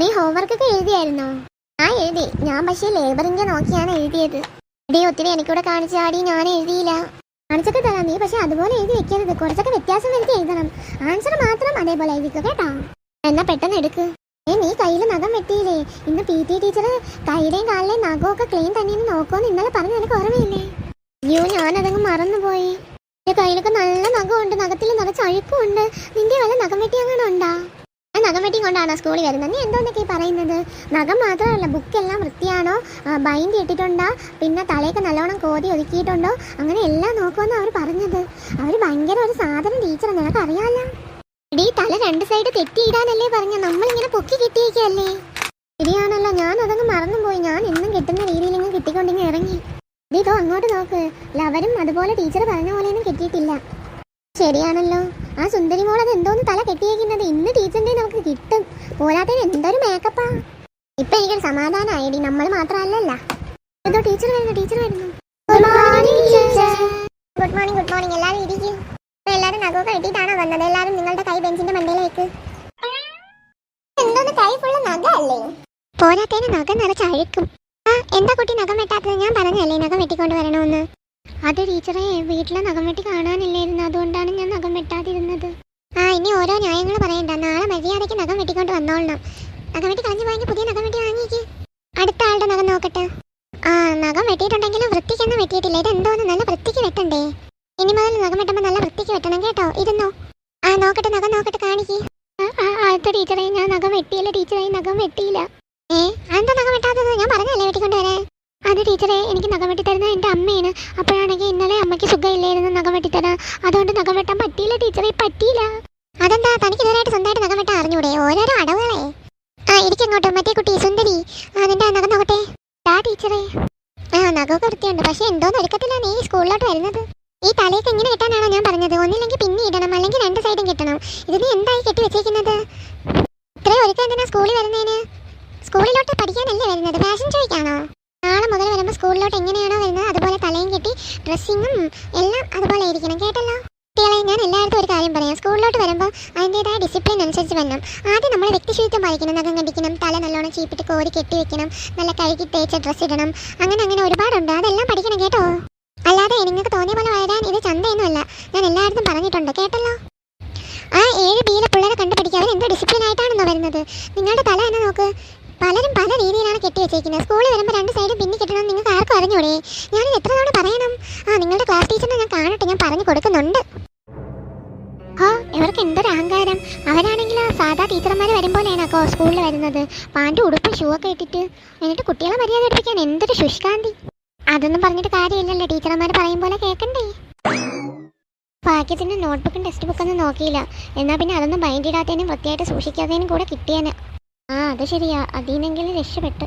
നീ ഹോംവർക്ക് ഒക്കെ എഴുതിയായിരുന്നോ? ആ എഴുതി. ഞാൻ പക്ഷേ ലേബറിന്റെ നോക്കിയാണ് എഴുതിയത്. ഇടേ ഒത്തിരി എനിക്കൂടെ കാണിച്ചാടി ഞാൻ എഴുതിയില്ല. കാണിച്ചൊക്കെ തരാം നീ പക്ഷെ അതുപോലെ എഴുതി വെക്കരുത്. കുറച്ചൊക്കെ വ്യത്യാസം വരുത്തി എഴുതണം. ആൻസർ മാത്രം അതേപോലെ എഴുതിക്കോ കേട്ടോ? എന്നാ പെട്ടെന്ന് എടുക്ക്. ഏ നീ കയ്യിൽ നഖം വെട്ടിയില്ലേ? ഇന്ന് പി ടി ടീച്ചർ കൈയുടെയും കാലിലെയും നഖമൊക്കെ ക്ലീൻ തന്നെയെന്ന് നോക്കുമെന്ന് ഇന്നലെ പറഞ്ഞു എനിക്ക് ഓർമ്മയില്ലേ? അയ്യോ ഞാനതങ്ങ് മറന്നുപോയി. എന്റെ കയ്യിലൊക്കെ നല്ല നഖമുണ്ട് നഖത്തിൽ നിറച്ച് അഴുക്കുമുണ്ട് നിന്റെ വല്ല നഖം വെട്ടി അങ്ങനെ ഉണ്ടാ നഖം വെട്ടി കൊണ്ടാണോ സ്കൂളിൽ വരുന്നത്? നീ എന്തോന്നൊക്കെ പറയുന്നത്? നഖം മാത്രമല്ല ബുക്കെല്ലാം വൃത്തിയാണോ? ബൈൻഡ് ഇട്ടിട്ടുണ്ടോ പിന്നെ തലയൊക്കെ നല്ലോണം കോതി ഒതുക്കിയിട്ടുണ്ടോ? അങ്ങനെ എല്ലാം നോക്കുമെന്ന് അവർ പറഞ്ഞത്. അവർ ഭയങ്കര ഒരു സാധനം ടീച്ചർ നിനക്ക് അറിയാമല്ലോ എടീ തല രണ്ട് സൈഡ് തെറ്റിയിടാനല്ലേ പറഞ്ഞ? നമ്മളിങ്ങനെ പൊക്കി കിട്ടിയേക്കല്ലേ? ശരിയാണല്ലോ ഞാൻ അതങ്ങ് മറന്നുപോയി. ഞാൻ എന്നും കിട്ടുന്ന രീതിയിൽ ഇങ്ങ് കിട്ടിക്കൊണ്ടിങ്ങ് ഇറങ്ങി. ഇതോ അങ്ങോട്ട് നോക്ക്. അവരും അതുപോലെ ടീച്ചർ പറഞ്ഞ പോലെയൊന്നും കിട്ടിയിട്ടില്ല. ശരിയാണല്ലോ. ആ സുന്ദരി മോൾ അത് എന്തോന്ന് തല കെട്ടിയേക്കുന്നത്? ഇന്ന് ടീച്ചറിന്റെ നമുക്ക് കിട്ടും. പോരാത്തതിന് എന്തൊരു മേക്കപ്പാ ഇപ്പൊ എനിക്കൊരു സമാധാനമായിടി. നമ്മൾ മാത്രമല്ലല്ല. എന്തോ ടീച്ചർ വരുന്നു ടീച്ചർ വരുന്നു. ഗുഡ് മോർണിംഗ് ഗുഡ് മോർണിംഗ് എല്ലാവരും ഇരിക്കും. എല്ലാവരും നഖമൊക്കെ വെട്ടിയിട്ടാണോ വന്നത്? എല്ലാവരും നിങ്ങളുടെ കൈ ബെഞ്ചിന്റെ മണ്ടയിലേക്ക്. എന്തോന്ന് കൈ ഫുള്ള് നഖമല്ലേ പോരാത്തതിന് നഖം നിറച്ച് അഴുക്കും ആ എന്താ കുട്ടി നഖം വെട്ടാത്തത്? ഞാൻ പറഞ്ഞല്ലേ നഖം വെട്ടിക്കൊണ്ട് വരണമെന്ന്? അത് ടീച്ചറെ വീട്ടിലെ നഖം വെട്ടി കാണാനില്ലായിരുന്നു. അതുകൊണ്ടാണ് ഞാൻ നഖം വെട്ടാതിരുന്നത്. ആ ഇനി ഓരോ ന്യായങ്ങൾ പറയണ്ട. നാളെ മര്യാദയ്ക്ക് നഖം വെട്ടിക്കൊണ്ട് വന്നോളണം. നഖം വെട്ടി കളഞ്ഞു പോയെങ്കിൽ പുതിയ നഖം വെട്ടി വാങ്ങിക്ക്. അടുത്ത ആളുടെ നഖം നോക്കട്ടെ. ആ നഖം വെട്ടിയിട്ടുണ്ടെങ്കിലും വൃത്തിക്കൊന്നും വെട്ടിയിട്ടില്ല. ഇതെന്തോന്ന് നല്ല വൃത്തിക്ക് വെട്ടണ്ടേ? ഇനി മുതൽ നഖം വെട്ടുമ്പോൾ നല്ല വൃത്തിക്ക് വെട്ടണം കേട്ടോ. ഇരുന്നോ? ആ നോക്കട്ടെ നഖം നോക്കട്ടെ കാണിക്ക്. അടുത്ത ടീച്ചറെ ഞാൻ നഖം വെട്ടിയില്ല. ടീച്ചറെ നഖം വെട്ടിയില്ല. ഏ എന്താ നഖം വെട്ടാത്തത് ഞാൻ പറഞ്ഞല്ലേ വെട്ടിക്കൊണ്ട് വരാൻ അത് ടീച്ചറെ എനിക്ക് നഖം വെട്ടിത്തരുന്ന എന്റെ അമ്മയാണ്. അപ്പോഴാണെങ്കിൽ ഇന്നലെ അമ്മയ്ക്ക് സുഖമില്ലായിരുന്നു നഖം വെട്ടിത്തരാം അതുകൊണ്ട് നഖം വെട്ടാൻ പറ്റിയില്ല ടീച്ചറെ പറ്റിയില്ല. അതെന്താ തനിക്ക് ഇതുവരെയായിട്ട് സ്വന്തമായിട്ട് നഖം വെട്ടാൻ അറിഞ്ഞൂടെ? ഓരോരോ അടവുകളെ. ആ ഇരിക്കങ്ങോട്ട് മറ്റേ കുട്ടി സുന്ദരി. അതിന്റെ നഖം നോക്കട്ടെ? ആ ടീച്ചറെ. ആ നഖമൊക്കെ വൃത്തിയുണ്ട്. പക്ഷേ എന്തോന്ന് ഒരുക്കത്തില്ല നീ സ്കൂളിലോട്ട് വരുന്നത്? ഈ തലയൊക്കെ ഇങ്ങനെ കെട്ടാനാണോ ഞാൻ പറഞ്ഞത്? ഒന്നില്ലെങ്കിൽ പിന്നെ ഇടണം അല്ലെങ്കിൽ രണ്ട് സൈഡും കെട്ടണം. ഇത് നീ എന്തായി കെട്ടി വെച്ചേക്കുന്നത്? ഇത്രയും ഒരുക്കം എന്തിനാ സ്കൂളിൽ വരുന്നതിന്? സ്കൂളിലോട്ട് പഠിക്കാനല്ലേ വരുന്നത്? ഫാഷൻ ചോദിക്കാണോ ഡ്രസ്സിങ്ങും എല്ലാം അതുപോലെ ഇരിക്കണം കേട്ടല്ലോ? കുട്ടികളെ ഞാൻ എല്ലായിടത്തും ഒരു കാര്യം പറയാം. സ്കൂളിലോട്ട് വരുമ്പോൾ അതിന്റെതായ ഡിസിപ്ലിൻ അനുസരിച്ച് വരണം. ആദ്യം നമ്മൾ വ്യക്തിശുചിത്വം പാലിക്കണം. നഖം കണ്ടിക്കണം തല നല്ലോണം ചീപ്പിട്ട് കോരി കെട്ടി വെക്കണം നല്ല കഴുകി തേച്ച ഡ്രസ്സ് ഇടണം. അങ്ങനെ അങ്ങനെ ഒരുപാടുണ്ട്. അതെല്ലാം പഠിക്കണം കേട്ടോ? അല്ലാതെ നിങ്ങൾക്ക് തോന്നിയ പോലെ വരാൻ ഇത് ചന്തയൊന്നുമല്ല ഞാൻ എല്ലായിടത്തും പറഞ്ഞിട്ടുണ്ട്. കേട്ടല്ലോ? ആ ഏഴ് ബിയിലെ പിള്ളേരെ കണ്ടുപിടിക്കാൻ എന്തോ ഡിസിപ്ലിൻ ആയിട്ടാണെന്നോ വരുന്നത്? നിങ്ങളുടെ തല തന്നെ നോക്ക്. പലരും പല രീതിയിലാണ് കെട്ടി വെച്ചേക്കുന്നത്. സ്കൂളിൽ വരുമ്പോൾ രണ്ട് സൈഡും പിന്നെ കെട്ടണം നിങ്ങൾക്ക് ആർക്കും അറിഞ്ഞൂടെ? ഞാനിത് എത്ര തവണ ആ നിങ്ങളുടെ ക്ലാസ് ടീച്ചറിനെ ഞാൻ കാണട്ടെ ഞാൻ പറഞ്ഞു കൊടുക്കുന്നുണ്ട്. ആ ഇവർക്ക് എന്തൊരു അഹങ്കാരം. അവരാണെങ്കിൽ ആ സാധാ ടീച്ചർമാർ പോലെയാണ് സ്കൂളിൽ വരുന്നത്. പാണ്ട് ഉടുപ്പ് ഷൂ ഒക്കെ ഇട്ടിട്ട്. എന്നിട്ട് കുട്ടികളെ മര്യാദ എടുപ്പിക്കാൻ എന്തൊരു ശുഷ്കാന്തി. അതൊന്നും പറഞ്ഞിട്ട് കാര്യമില്ലല്ലോ ടീച്ചർമാർ പറയും പോലെ കേൾക്കണ്ടേ ഭാഗ്യത്തിന് നോട്ട്ബുക്കും ടെക്സ്റ്റ് ബുക്കൊന്നും നോക്കിയില്ല. എന്നാൽ പിന്നെ അതൊന്നും ബൈൻഡ് ഇടാത്തതിനും വൃത്തിയായിട്ട് സൂക്ഷിക്കാത്തതിനും കൂടെ കിട്ടിയേനെ. ആ അത് ശരിയാ. അതിനെങ്കിലും രക്ഷപ്പെട്ട്.